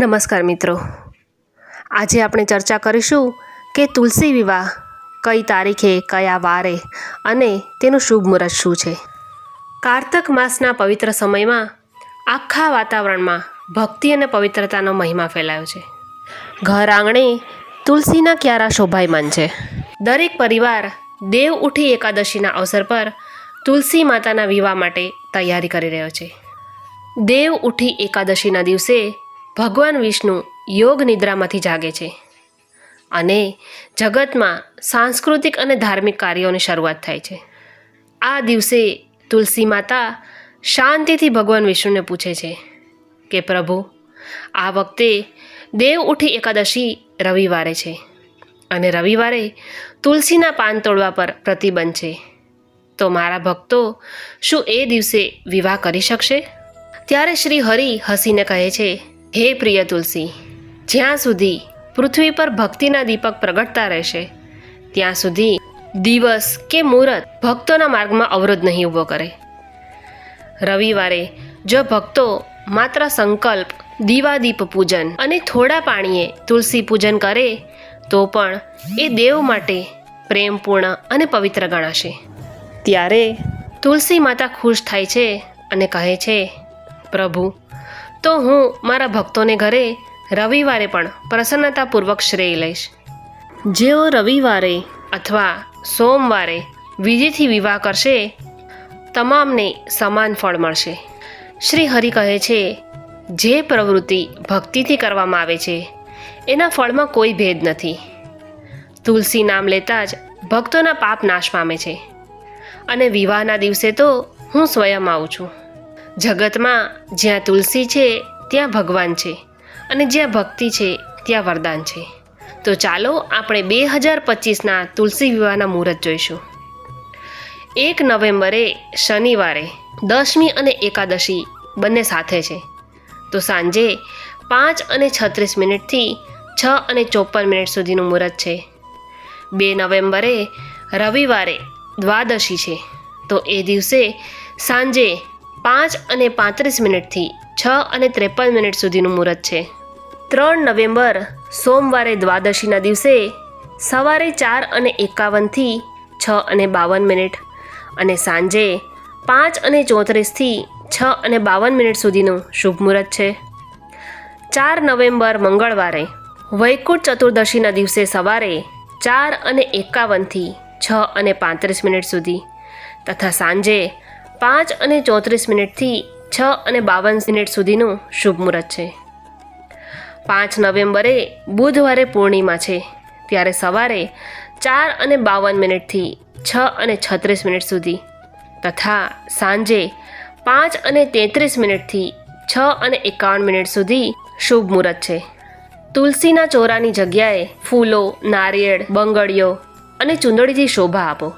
નમસ્કાર મિત્રો. આજે આપણે ચર્ચા કરીશું કે તુલસી વિવાહ કઈ તારીખે, કયા વારે અને તેનું શુભ મુહૂર્ત શું છે. કારતક માસના પવિત્ર સમયમાં આખા વાતાવરણમાં ભક્તિ અને પવિત્રતાનો મહિમા ફેલાયો છે. ઘર આંગણે તુલસીના ક્યારા શોભાયમાન છે. દરેક પરિવાર દેવ ઉઠી એકાદશીના અવસર પર તુલસી માતાના વિવાહ માટે તૈયારી કરી રહ્યો છે. દેવ ઉઠી એકાદશીના દિવસે ભગવાન વિષ્ણુ યોગ નિદ્રામાંથી જાગે છે અને જગતમાં સાંસ્કૃતિક અને ધાર્મિક કાર્યોની શરૂઆત થાય છે. આ દિવસે તુલસી માતા શાંતિથી ભગવાન વિષ્ણુને પૂછે છે કે, પ્રભુ, આ વખતે દેવ ઉઠી એકાદશી રવિવારે છે અને રવિવારે તુલસીના પાન તોડવા પર પ્રતિબંધ છે. તો મારા ભક્તો, શું એ દિવસે વિવાહ કરી શકશે? ત્યારે શ્રી હરિ હસીને કહે છે હે પ્રિય તુલસી, જ્યાં સુધી પૃથ્વી પર ભક્તિના દીપક પ્રગટતા રહેશે, ત્યાં સુધી દિવસ કે મુહૂર્ત ભક્તોના માર્ગમાં અવરોધ નહીં ઊભો કરે. રવિવારે જો ભક્તો માત્ર સંકલ્પ, દીવાદીપ પૂજન અને થોડા પાણીએ તુલસી પૂજન કરે, તો પણ એ દેવ માટે પ્રેમપૂર્ણ અને પવિત્ર ગણાશે. ત્યારે તુલસી માતા ખુશ થાય છે અને કહે છે, પ્રભુ તો હું મારા ભક્તોને ઘરે રવિવારે પણ પ્રસન્નતાપૂર્વક શ્રેય લઈશ. જેઓ રવિવારે અથવા સોમવારે વિધિથી વિવાહ કરશે, તમામને સમાન ફળ મળશે. શ્રી હરિ કહે છે, જે પ્રવૃત્તિ ભક્તિથી કરવામાં આવે છે, એના ફળમાં કોઈ ભેદ નથી. તુલસી નામ લેતા જ ભક્તોના પાપ નાશ પામે છે. અને વિવાહના દિવસે તો હું સ્વયં આવું છું. જગતમાં જ્યાં તુલસી છે, ત્યાં ભગવાન છે અને જ્યાં ભક્તિ છે, ત્યાં વરદાન છે. તો ચાલો આપણે બે હજાર પચીસના તુલસી વિવાહના મુહૂર્ત જોઈશું. એક નવેમ્બરે શનિવારે દસમી અને એકાદશી બંને સાથે છે. તો સાંજે પાંચ અને છત્રીસ મિનિટથી છ અને ચોપન મિનિટ સુધીનું મુહૂર્ત છે. બે નવેમ્બરે રવિવારે દ્વાદશી છે. તો એ દિવસે સાંજે પાંચ અને પાંત્રીસ મિનિટથી છ અને ત્રેપન મિનિટ સુધીનું મુહૂર્ત છે. ત્રણ નવેમ્બર, સોમવારે દ્વાદશીના દિવસે સવારે ચાર અને એકાવનથી છ અને બાવન મિનિટ અને સાંજે પાંચ અને ચોત્રીસથી છ અને બાવન મિનિટ સુધીનું શુભ મુહૂર્ત છે. ચાર નવેમ્બર મંગળવારે, વૈકુંઠ ચતુર્દશીના દિવસે સવારે ચાર અને એકાવનથી છ અને પાંત્રીસ મિનિટ સુધી તથા સાંજે પાંચ અને ચોત્રીસ મિનિટથી છ અને બાવન મિનિટ સુધીનું શુભ મુહૂર્ત છે. પાંચ નવેમ્બરે બુધવારે પૂર્ણિમા છે. ત્યારે સવારે ચાર અને બાવન મિનિટથી છ અને છત્રીસ મિનિટ સુધી તથા સાંજે પાંચ અને તેત્રીસ મિનિટથી છ અને એકાવન મિનિટ સુધી શુભ મુહૂર્ત છે. તુલસીના ચોરાની જગ્યાએ ફૂલો, નારિયેળ, બંગડીઓ અને ચૂંદડીથી શોભા આપો.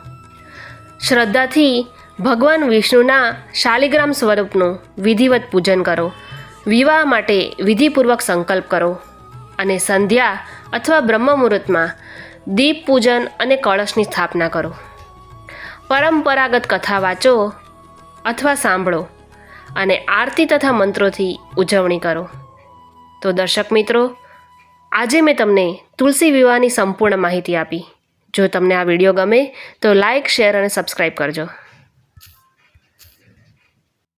શ્રદ્ધાથી ભગવાન વિષ્ણુના શાલિગ્રામ સ્વરૂપનું વિધિવત પૂજન કરો. વિવાહ માટે વિધિપૂર્વક સંકલ્પ કરો. અને સંધ્યા અથવા બ્રહ્મ મુહૂર્તમાં દીપ પૂજન અને કળશની સ્થાપના કરો. પરંપરાગત કથા વાંચો અથવા સાંભળો અને આરતી તથા મંત્રોથી ઉજવણી કરો. તો દર્શક મિત્રો, આજે મેં તમને તુલસી વિવાહની સંપૂર્ણ માહિતી આપી. જો તમને આ વીડિયો ગમે તો લાઇક શેર અને સબસ્ક્રાઈબ કરજો.